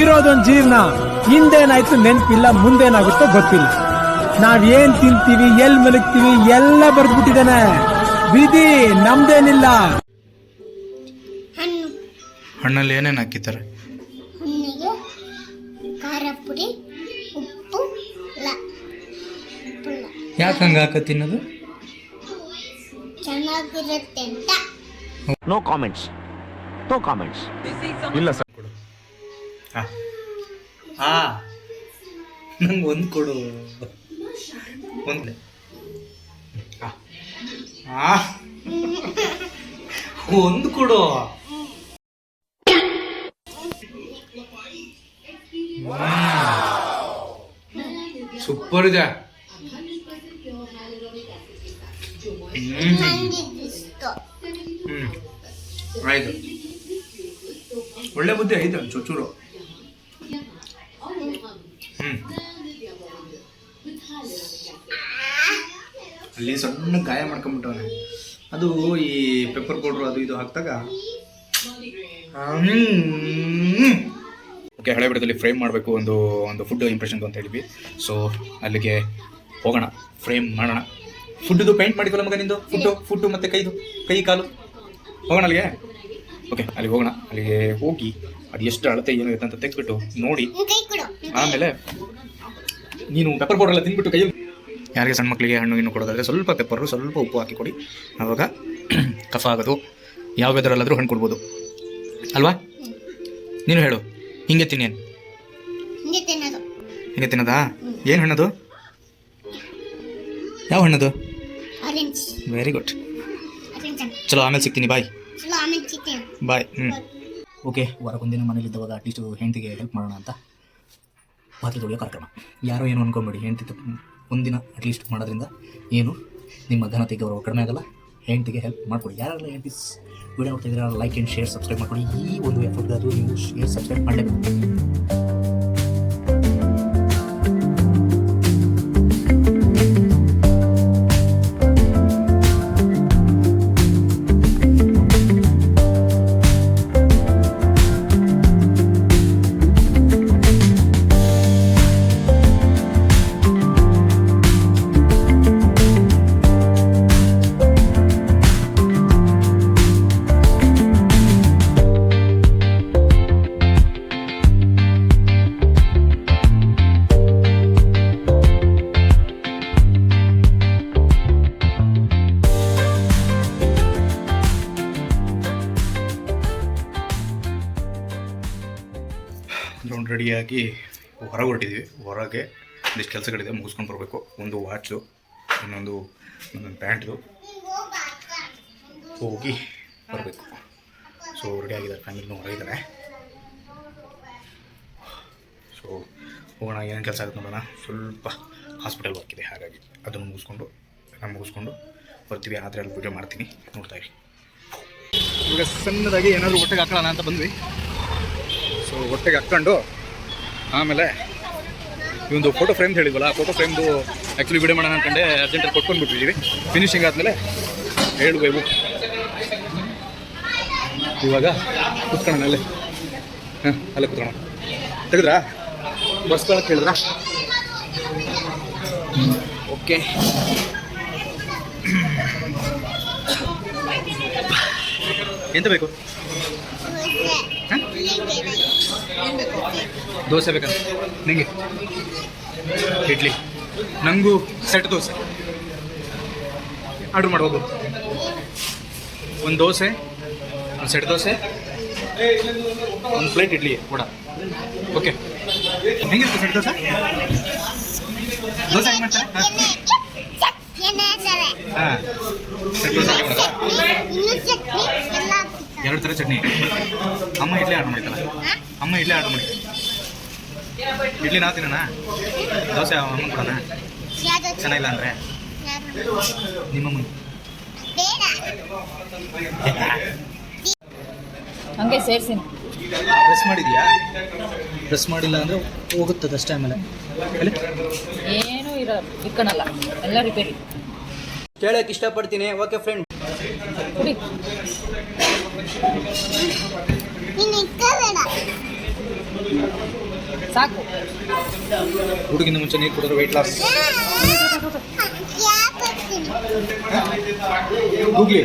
ಇರೋದೊಂದ್ ಜೀವನ ಹಿಂದೇನಾಯ್ತು ನೆನಪಿಲ್ಲ ಮುಂದೇನಾಗುತ್ತೋ ಗೊತ್ತಿಲ್ಲ. ನಾವ್ ಏನ್ ತಿಂತೀವಿ ಎಲ್ ಮಲಗ್ತೀವಿ ಎಲ್ಲ ಬರ್ದ್ಬಿಟ್ಟಿದಾನೆ ವಿಧಿ ನಮ್ದೇನಿಲ್ಲ. ಹಣ್ಣು. ಹಣ್ಣಲ್ಲಿ ಏನೇನು ಹಾಕಿದ್ದಾರೆ? ಹಣ್ಣಿಗೆ ಖಾರ ಪುಡಿ ಉಪ್ಪು ಲ. ಪುಲ್ಲ ಯಾಕೆ ಹಂಗೆ ಹಾಕ ತಿನ್ನೋದು? ಚೆನ್ನಾಗಿರುತ್ತೆ ಅಂತ. No comments No comments. ಇಲ್ಲ ಸರ್. ಹಾ ಹಾ ನಂಗೆ ಒಂದು ಕೊಡು. ಒಂದು ಒಂದು ಕೊಡು. ಸೂಪರ್ ಇದೆ. ಹ್ಮ್. ಆಯ್ತು ಒಳ್ಳೆ ಬುದ್ಧಿ ಐತೆ ಒಂದು ಚೂರು ಹ್ಮ್ ಅಲ್ಲಿ ಸಣ್ಣ ಗಾಯ ಮಾಡ್ಕೊಂಬಿಟ್ಟವನೆ. ಅದು ಈ ಪೆಪ್ಪರ್ ಪೌಡ್ರು ಅದು ಇದು ಹಾಕಿದಾಗ ಓಕೆ ಹಳೆ ಬಿಡದಲ್ಲಿ ಫ್ರೇಮ್ ಮಾಡಬೇಕು ಒಂದು ಒಂದು ಫುಡ್ ಇಂಪ್ರೆಷನ್ ಅಂತ ಹೇಳಿದ್ವಿ. ಸೊ ಅಲ್ಲಿಗೆ ಹೋಗೋಣ ಫ್ರೇಮ್ ಮಾಡೋಣ. ಫುಡ್ದು ಪೇಂಟ್ ಮಾಡಿಕೊಲ್ಲ ಮಗ ನಿಂದು? ಫುಡ್ಡು ಫುಡ್ಡು ಮತ್ತು ಕೈದು ಕೈ ಕಾಲು? ಹೋಗೋಣ ಅಲ್ಲಿಗೆ? ಓಕೆ ಅಲ್ಲಿಗೆ ಹೋಗೋಣ. ಅಲ್ಲಿಗೆ ಹೋಗಿ ಅದು ಎಷ್ಟು ಅಳತೆ ಏನು ಇರುತ್ತೆ ಅಂತ ತೆಗೆದ್ಬಿಟ್ಟು ನೋಡಿ. ಆಮೇಲೆ ನೀನು ಪೆಪ್ಪರ್ ಪೌಡರ್ ಎಲ್ಲ ತಿಂದ್ಬಿಟ್ಟು ಕೈಯಲ್ಲಿ ಯಾರಿಗೆ ಸಣ್ಣ ಮಕ್ಕಳಿಗೆ ಹಣ್ಣು ಇನ್ನು ಕೊಡೋದಾದ್ರೆ ಸ್ವಲ್ಪ ಪೆಪ್ಪರು ಸ್ವಲ್ಪ ಉಪ್ಪು ಹಾಕಿ ಕೊಡಿ ಆವಾಗ ಕಫ ಆಗೋದು. ಯಾವ ವೆದರಲ್ಲಾದರೂ ಹಣ್ಣು ಕೊಡ್ಬೋದು. ಅಲ್ವಾ? ನೀನು ಹೇಳು. ಹಿಂಗೆ ತಿನ್ನೇನು ಹಿಂಗೆ ತಿನ್ನೋದು. ಹಿಂಗೆ ತಿನ್ನೋದಾ? ಏನು ಹಣ್ಣದು? ಯಾವ ಹಣ್ಣದು? ವೆರಿ ಗುಡ್ ಚಲೋ ಆಮೇಲೆ ಸಿಗ್ತೀನಿ. ಬಾಯ್ ಬಾಯ್ ಹ್ಞೂ ಓಕೆ ವಾರಕ್ಕೊಂದಿನ ಮನೇಲಿದ್ದವಾಗ ಅಟ್ಲೀಸ್ಟ್ ಹೆಂಡತಿಗೆ ಹೆಲ್ಪ್ ಮಾಡೋಣ ಅಂತ. ಪಾತ್ರೆ ತೊಳೆಯೋ ಕಾರ್ಯಕ್ರಮ. ಯಾರೋ ಏನು ಅನ್ಕೊಂಬೇಡಿ ಹೆಂಡತಿ ಒಂದಿನ ಅಟ್ಲೀಸ್ಟ್ ಮಾಡೋದ್ರಿಂದ ಏನು? ನಿಮ್ಮ ಘನತೆ ಗೌರವ ಕಡಿಮೆ ಆಗಲ್ಲ. ಹೆಂಡತಿಗೆ ಹೆಲ್ಪ್ ಮಾಡಿಕೊಡಿ. ಯಾರೆಲ್ಲ ಹೆಂಡತಿ ವೀಡಿಯೋ ನೋಡ್ತಾ ಲೈಕ್ ಆ್ಯಂಡ್ ಶೇರ್ ಸಬ್ಸ್ಕ್ರೈಬ್ ಮಾಡ್ಕೊಡಿ. ಈ ಒಂದು ಎಫರ್ಟ್ಗಾದರೂ ನೀವು ಶೇರ್ ಸಬ್ಸ್ಕ್ರೈಬ್ ಮಾಡಲೇಬೇಕು. ರೆಡಿಯಾಗಿ ಹೊರಗೆ ಹೊರಟಿದ್ವಿ ಹೊರಗೆ ಒಂದಿಷ್ಟು ಕೆಲಸಗಳಿದೆ, ಮುಗಿಸ್ಕೊಂಡು ಬರಬೇಕು. ಒಂದು ವಾಚು ಇನ್ನೊಂದು ಒಂದೊಂದು ಪ್ಯಾಂಟ್ದು ಹೋಗಿ ಬರಬೇಕು. ಸೊ ರೆಡಿ ಆಗಿದ್ದಾರೆ ಫ್ಯಾಮಿಲಿನೂ ಹೊರಗಿದ್ದಾರೆ ಸೊ ಹೋಗೋಣ, ಏನೇನು ಕೆಲಸ ಆಗುತ್ತೆ ನೋಡೋಣ. ಸ್ವಲ್ಪ ಹಾಸ್ಪಿಟಲ್ ಇದೆ, ಹಾಗಾಗಿ ಅದನ್ನು ಮುಗಿಸ್ಕೊಂಡು ನಾನು ಮುಗಿಸ್ಕೊಂಡು ಬರ್ತೀವಿ. ಆದರೆ ಅಲ್ಲಿ ಪೂಜೆ ಮಾಡ್ತೀನಿ, ನೋಡ್ತಾ ಇರಿ. ಇವಾಗ ಸಣ್ಣದಾಗಿ ಏನಾದರೂ ಹೊಟ್ಟೆಗೆ ಹಾಕೋಣ ಅಂತ ಬಂದ್ವಿ. ಸೊ ಹೊಟ್ಟೆಗೆ ಹಾಕ್ಕೊಂಡು ಆಮೇಲೆ ಈ ಒಂದು ಫೋಟೋ ಫ್ರೇಮ್ ಹೇಳಿದ್ವಲ್ಲ, ಆ ಫೋಟೋ ಫ್ರೇಮ್ದು ಆ್ಯಕ್ಚುಲಿ ವಿಡಿಯೋ ಮಾಡೋಣ ಅನ್ಕೊಂಡೆ ಅರ್ಜೆಂಟಲ್ಲಿ ಕೊಟ್ಕೊಂಡು ಬಿಟ್ಟಿದ್ದೀವಿ ಫಿನಿಶಿಂಗ್ ಆದಮೇಲೆ ಹೇಳ್ಬೇಕು ಇವಾಗ ಕುತ್ಕೊಳ್ಳೋಣ ಅಲ್ಲೇ. ಹಾಂ, ಅಲ್ಲೇ ಕುತ್ಕೊಳ್ಳೋಣ. ತೆಗೆದ್ರಾ? ಬಸ್ಕೊಳಕ್ಕೆ ಹೇಳಿದ್ರಾ ಓಕೆ. ಎಂತ ಬೇಕು? ಹಾಂ ದೋಸೆ ಬೇಕಂತ? ನಿಂಗೆ? ಇಡ್ಲಿ. ನನಗೂ ಸೆಟ್ ದೋಸೆ. ಆರ್ಡ್ರ್ ಮಾಡ್ಬೋದು ಒಂದು ದೋಸೆ ಒಂದು ಸೆಟ್ ದೋಸೆ ಒಂದು ಪ್ಲೇಟ್ ಇಡ್ಲಿ ಕೂಡ ಓಕೆ ಹೆಂಗಿರುತ್ತೆ ಸೆಟ್ ದೋಸೆ? ದೋಸೆ ಹೆಂಗೆ ಮಾಡ್ತಾರೆ? ಹಾಂ ಸೆಟ್ ದೋಸೆ ಹೆಂಗೆ ಮಾಡೋದಾ? ಇನ್ನೂ ಚಟ್ನಿ ಎಲ್ಲ ಹಾಕ್ತಾರೆ. ಎರಡು ಥರ ಚಟ್ನಿ. ಅಮ್ಮ ಇಡ್ಲಿ ಆರ್ಡ್ರ್ ಮಾಡಿದ್ದಲ್ಲ ಅಮ್ಮ ಇಡ್ಲಿ ಆರ್ಡ್ರ್ ಮಾಡಿ. ಇಡ್ಲಿ ನಾ ತಿನ್ನೋಣ? ದೋಸೆ ಅಮ್ಮ ಕೊಡೋಣ? ಚೆನ್ನಾಗಿಲ್ಲ ಅಂದರೆ? ನಿಮ್ಮ ನಿಮ್ಮಮ್ಮ ಹಂಗೆ ಸೇರಿಸಿನಿ. ಪ್ರೆಸ್ ಮಾಡಿದ್ಯಾ? ಪ್ರೆಸ್ ಮಾಡಿಲ್ಲ ಅಂದರೆ ಹೋಗುತ್ತದೆ ಅಷ್ಟೇ ಆಮೇಲೆ. ಹೇಳಿ. ಏನೂ ಇರೋದು ಇಕ್ಕಣಲ್ಲ. ಎಲ್ಲ ರಿಪೇರಿ ಕೇಳಕ್ ಇಷ್ಟಪಡ್ತೀನಿ. ಓಕೆ ಫ್ರೆಂಡ್ ಸಾಕು. ಹುಡುಗಿಂದ ಮುಂಚೆ ನೀರು ಕುಡಿದ್ರೆ ವೆಯ್ಟ್ ಲಾಸ್ ಗೂಗ್ಲಿ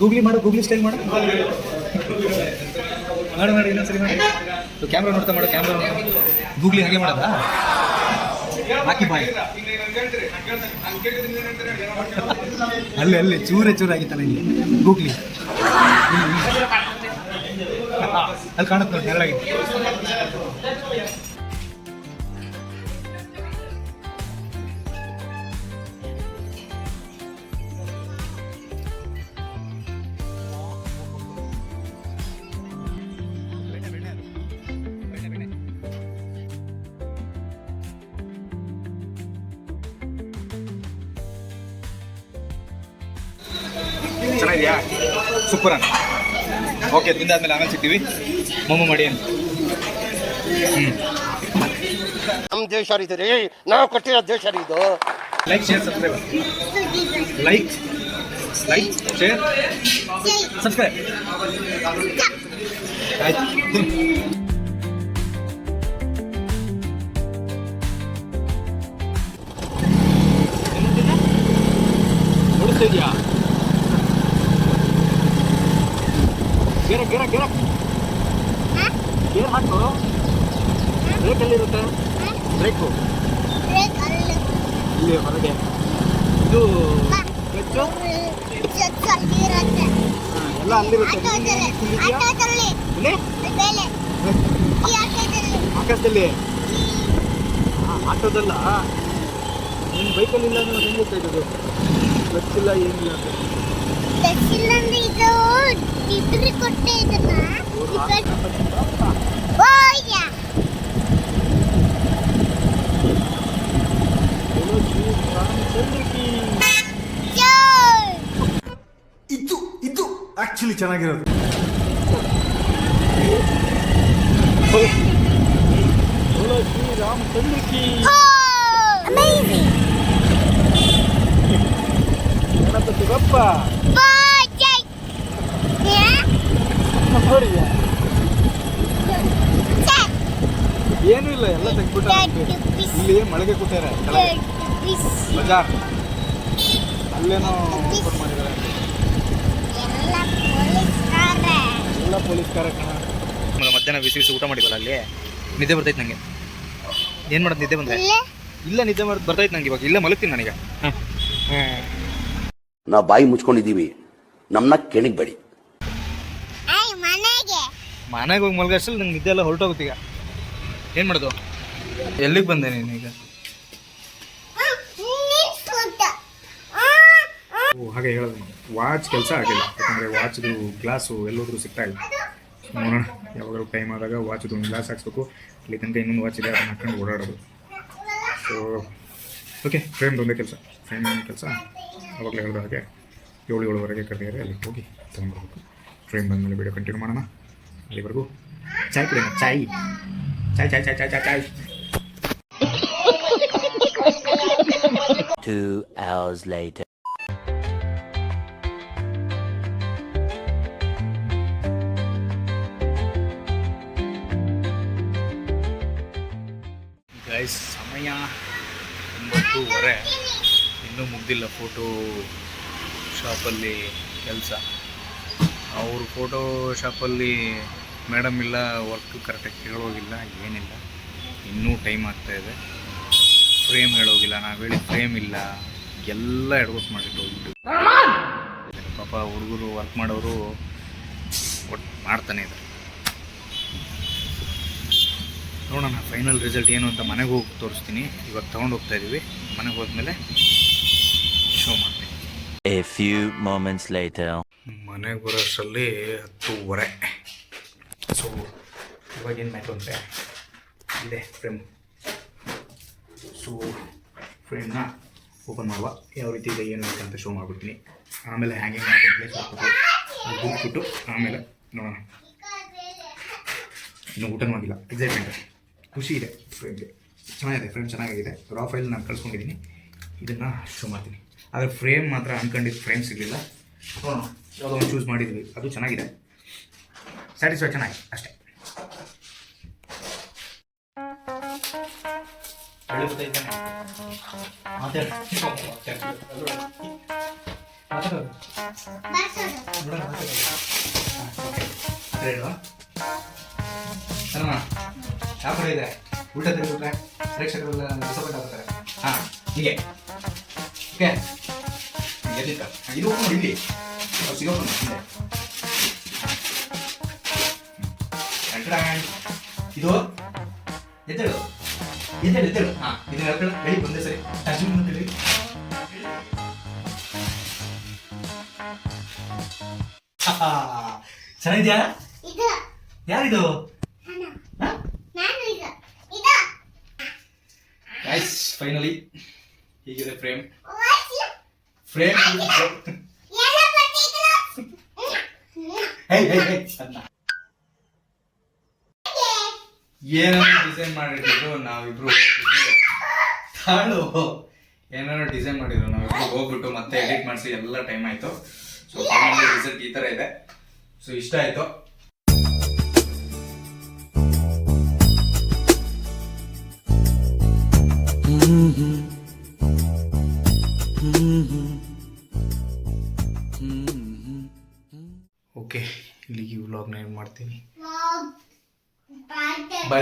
ಗೂಗ್ಲಿ ಮಾಡು ಗೂಗ್ಲಿ ಸ್ಟೈಲ್ ಮಾಡು. ಮಾಡು ಮಾಡಿ ಇನ್ನೊಂದ್ಸರಿ ಮಾಡಿ. ಕ್ಯಾಮ್ರಾ ನೋಡ್ತಾ ಮಾಡು ಕ್ಯಾಮ್ರಾ ಗೂಗ್ಲಿ ಹಾಗೆ ಮಾಡೋದಾ ಹಾಕಿ ಬಾಯ್. ಅಲ್ಲಿ ಅಲ್ಲಿ ಚೂರೆ ಚೂರಾಗಿತ್ತಲ್ಲ ಇಲ್ಲಿ ಗೂಗ್ಲಿ. ಅಲ್ಲಿ ಕಾಣುತ್ತೆ ನೋಡಿ ನೆರಳಾಗಿ ಚೆನ್ನಾಗಿದೆಯಾ? ಸೂಪರ್ ಓಕೆ ತಿಂದಾದ್ಮೇಲೆ ಆಮೇಲೆ ಸಿಗ್ತೀವಿ. ಮೊಮ್ಮ ಮಾಡಿ ಅಂತ. ಹ್ಞೂ ನಮ್ಮ ದೇಶ ರೀ ರೀ ನಾವು ಕೊಟ್ಟಿರೋ ದೇಶ ರೀ ಇದು. Like share subscribe like like share subscribe ಆಯ್ತು. ನೋಡಿಸ್ತಾ ಗೇರ ಗೇರ ಗೇರ ಗೇರ್ ಹಾಕು. ಬ್ರೇಕ್ ಎಲ್ಲಿರುತ್ತೆ? ಬ್ರೇಕು. ಇಲ್ಲಿ ಹೊರಗೆ. ಇದು ಕ್ಲಚ್ಚು ಎಲ್ಲ ಅಲ್ಲಿರುತ್ತೆ. ಆಕಾಶದಲ್ಲಿ? ಆಟೋದಲ್ಲ. ನಿಮ್ಮ ಬೈಕಲ್ಲಿ ಇಲ್ಲ ಅಂದ್ರೆ ಹೆಂಗೆ ಇದ್ದದು ಕ್ಲಚ್ ಇಲ್ಲ ಏನಿಲ್ಲ ಅಂತ. ಇಲ್ಲಂದ್ರೆ ಇದು ಇದ್ರ ಕೊಟ್ಟೆ ಇದನ್ನ ಈ ಕಡೆ- ಓಯ್ಯ ಜೋಯ್ ಇದು ಇದು ಆಕ್ಚುಲಿ ಚೆನ್ನಾಗಿರೋದು ಹೋ ಅಮೇಜಿಂಗ್ ಗಣಪತಿ ಬಪ್ಪ ಬಾಯ್ ಯಾ ನೋಡಿದ್ಯಾ ಏನೂ ಇಲ್ಲ ಎಲ್ಲ ತೆಗ್ದ್ಬಿಟ್ಟ ಇಲ್ಲಿ ಮಳೆಗೆ ಕೂತಾರೆ ಬಜಾರ್. ಅಲ್ಲೇನೋ ಓಪನ್ ಮಾಡಿದ್ದಾರೆ. ಎಲ್ಲ ಪೊಲೀಸ್ ಕಾರ್ಯಕ್ರಮ. ಮಧ್ಯಾಹ್ನ ಬಿಸಿ ಬಿಸಿ ಊಟ ಮಾಡಿದ್ವಲ್ಲ ಅಲ್ಲಿ? ನಿದ್ದೆ ಬರ್ತೈತೆ ನನಗೆ ಏನು ಮಾಡೋದು ನಿದ್ದೆ ಬಂದ್ರೆ? ಇಲ್ಲೇ? ಇಲ್ಲ ನಿದ್ದೆ ಮಾಡ್ ಬರ್ತೈತೆ ನನಗೆ ಇವಾಗ. ಇಲ್ಲೇ ಮಲಗ್ತೀನಿ ನನಗೆ. ಹಾಂ ನಾವು ಬಾಯಿ ಮುಚ್ಕೊಂಡಿದ್ದೀವಿ. ನಮ್ಮನ್ನ ಕೆಣಗಬೇಡಿ ಮನೆಗೆ. ಮನೆಗೆ ಹೋಗಿ ಮಲಗಷ್ಟಲ್ಲಿ ನಂಗೆ ನಿದ್ದೆ ಎಲ್ಲ ಹೊರಟೋಗುತ್ತೆ ಈಗ. ಏನು ಮಾಡೋದು? ಎಲ್ಲಿಗೆ ಬಂದೆ ನೀನು ಈಗ? ನಿಲ್ಸ್ಕೊಂತ ಓ ಹಾಗೆ ಹೇಳೋದು ವಾಚ್ ಕೆಲಸ ಆಗಿಲ್ಲ. ಯಾಕಂದರೆ ವಾಚ್ದು ಗ್ಲಾಸು ಎಲ್ಲೋದ್ರೂ ಸಿಗ್ತಾ ಇಲ್ಲ. ನೋಡೋಣ ಯಾವಾಗಲೂ ಟೈಮ್ ಆದಾಗ ವಾಚ್ದು ಒಂದು ಗ್ಲಾಸ್ ಹಾಕ್ಸ್ಬೇಕು. ಅಲ್ಲಿ ತನಕ ಇನ್ನೊಂದು ವಾಚ್ ಇದೆ ಅದನ್ನ ಹಾಕೊಂಡು ಓಡಾಡೋದು. ಸೊ ಓಕೆ ಫ್ರೇಮ್ದು ಒಂದೇ ಕೆಲಸ. ಫ್ರೇಮ್ ಕೆಲಸ. ಅವಾಗಲೇ ಹೇಳಿದ ಹಾಗೆ ಏಳು ಏಳುವರೆಗೆ ಕರೆದಿದ್ದಾರೆ ಅಲ್ಲಿ ಹೋಗಿ ತೊಗೊಂಡ್ಬರ್ಬೇಕು ಫ್ರೇಮ್ ಬಂದಮೇಲೆ ವಿಡಿಯೋ ಕಂಟಿನ್ಯೂ ಮಾಡೋಣ ಅಲ್ಲಿವರೆಗೂ ಚಾಯ್ ಕುಡಿಯೋಣ ಚಾಯ್ ಚಾಯ್ ಚಾಯ್ ಚಾಯ್ ಚಾಯ್ ಚಾಯ್ ಚಾಯ್ Two hours later. ಗೈಸ್ ಸಮಯ ಒಂಬತ್ತೂವರೆ ಇನ್ನೂ ಮುಗ್ದಿಲ್ಲ ಫೋಟೋ ಶಾಪಲ್ಲಿ ಕೆಲಸ. ಅವರು ಫೋಟೋ ಶಾಪಲ್ಲಿ ಮೇಡಮ್ ಇಲ್ಲ ವರ್ಕ್ ಕರೆಕ್ಟಾಗಿ ಕೇಳೋಗಿಲ್ಲ, ಏನಿಲ್ಲ. ಇನ್ನೂ ಟೈಮ್ ಆಗ್ತಾ ಇದೆ. ಫ್ರೇಮ್ ಹೇಳೋಗಿಲ್ಲ, ನಾವು ಹೇಳಿ ಫ್ರೇಮ್ ಇಲ್ಲ. ಎಲ್ಲ ಎಡ್ವರ್ಟ್ ಮಾಡಿಟ್ಟು ಹೋಗ್ಬಿಟ್ಟು. ಪಾಪ ಹುಡುಗರು ವರ್ಕ್ ಮಾಡೋರು ಒಟ್ಟು ಮಾಡ್ತಾನೆ ಇದ್ದಾರೆ. ನೋಡೋಣ ಫೈನಲ್ ರಿಸಲ್ಟ್ ಏನು ಅಂತ ಮನೆಗೆ ಹೋಗಿ ತೋರಿಸ್ತೀನಿ. ಇವಾಗ ತೊಗೊಂಡು ಹೋಗ್ತಾ ಇದ್ದೀವಿ ಮನೆಗೆ ಹೋದ್ಮೇಲೆ ಶೋ ಮಾಡ್ತೀನಿ ಎ ಫ್ಯೂ ಮೂಮೆಂಟ್ಸ್ ಲೈಟ್ ಮನೆಗೆ ಬರೋಷ್ಟರಲ್ಲಿ ಹತ್ತೂವರೆ. ಸೊ ಇವಾಗ ಏನು ಮ್ಯಾಟು ಅಂದರೆ ಇದೆ ಫ್ರೇಮ್ ಸೊ ಫ್ರೇಮ್ನ ಓಪನ್ ಮಾಡುವ. ಯಾವ ರೀತಿ ಇದೆ ಏನು ಅಂತ ಶೋ ಮಾಡಿಬಿಡ್ತೀನಿ. ಆಮೇಲೆ ಹ್ಯಾಂಗಿಂಗ್ ಮಾಡ್ಕೊಂಡು ಪ್ಲೇಸ್ ಗುಂಪಿಟ್ಟು ಆಮೇಲೆ ನೋಡೋಣ. ಇನ್ನು ಊಟ ಆಗಿಲ್ಲ. ಎಕ್ಸೈಟ್ಮೆಂಟ್ ಖುಷಿ ಇದೆ ಫ್ರೇಮ್ಗೆ ಚೆನ್ನಾಗಿದೆ ಫ್ರೇಮ್ ಚೆನ್ನಾಗಿದೆ. ರಾ ಫೈಲ್ ನಾನು ಕಳ್ಸ್ಕೊಂಡಿದ್ದೀನಿ. ಇದನ್ನು ಶೋ ಮಾಡ್ತೀನಿ. ಆದರೆ ಫ್ರೇಮ್ ಮಾತ್ರ ಅನ್ಕೊಂಡಿದ್ದು ಫ್ರೇಮ್ ಸಿಗಲಿಲ್ಲ. ನೋಡೋಣ, ಯಾವುದೋ ಒಂದು ಚೂಸ್ ಮಾಡಿದ್ವಿ. ಅದು ಚೆನ್ನಾಗಿದೆ. ಸ್ಯಾಟಿಸ್ಫ್ಯಾಕ್ಷನ್ ಆಯ್ತು, ಅಷ್ಟೇ. ಯಾವ ಇದೆ. ಉಲ್ಟಾ ತಿರುಗಿಬಿಟ್ರೆ ಪ್ರೇಕ್ಷಕರೆಲ್ಲ ಹಾಂ, ಹೀಗೆ. ಓಕೆ ಇದು ಹೋಗ್ಕೊಂಡು ಇಲ್ಲಿ ಅವ್ರು ಸಿಗೋಕೊಂಡು ಹಿಂದೆ ಟಂಟಡಾಂಗ್. ಇದು? ಎದ್ದೇಳು. ಎದ್ದೇಳು ಎದ್ದೇಳು. ಹಾಂ ಇದನ್ನ ಹೇಳ್ಕೊಳ್ಳ ಹೇಳಿ ಒಂದೇ ಸರಿ. ಟಚ್ ಅಂತ ಹೇಳಿ ಚೆನ್ನಾಗಿದ್ಯಾ? ಯಾರಿದು? ಫೈನಲಿ ಹೀಗಿದೆ ವಾಚ್ ಫ್ರೇಮ್ ಏನಾದ್ರು ಡಿಸೈನ್ ಮಾಡಿದ್ರು ನಾವಿಬ್ರು ತಾಳು. ಏನಾದ್ರು ಡಿಸೈನ್ ಮಾಡಿದ್ರು, ನಾವಿಬ್ರು ಹೋಗ್ಬಿಟ್ಟು ಮತ್ತೆ ಎಡಿಟ್ ಮಾಡಿಸಿ, ಎಲ್ಲ ಟೈಮ್ ಆಯ್ತು. ಸೊ ರಿಸಲ್ಟ್ ಈ ತರ ಇದೆ. ಸೊ ಇಷ್ಟ ಆಯ್ತು.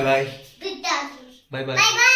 ಮಾಡ್ತೀನಿ ವಾವ್ ಬಾಯ್ ಬಾಯ್ ಬಾಯ್ ಬಿಟ್ಟು ಬಾಯ್ ಬಾಯ್ ಬಾಯ್ ಬಾಯ್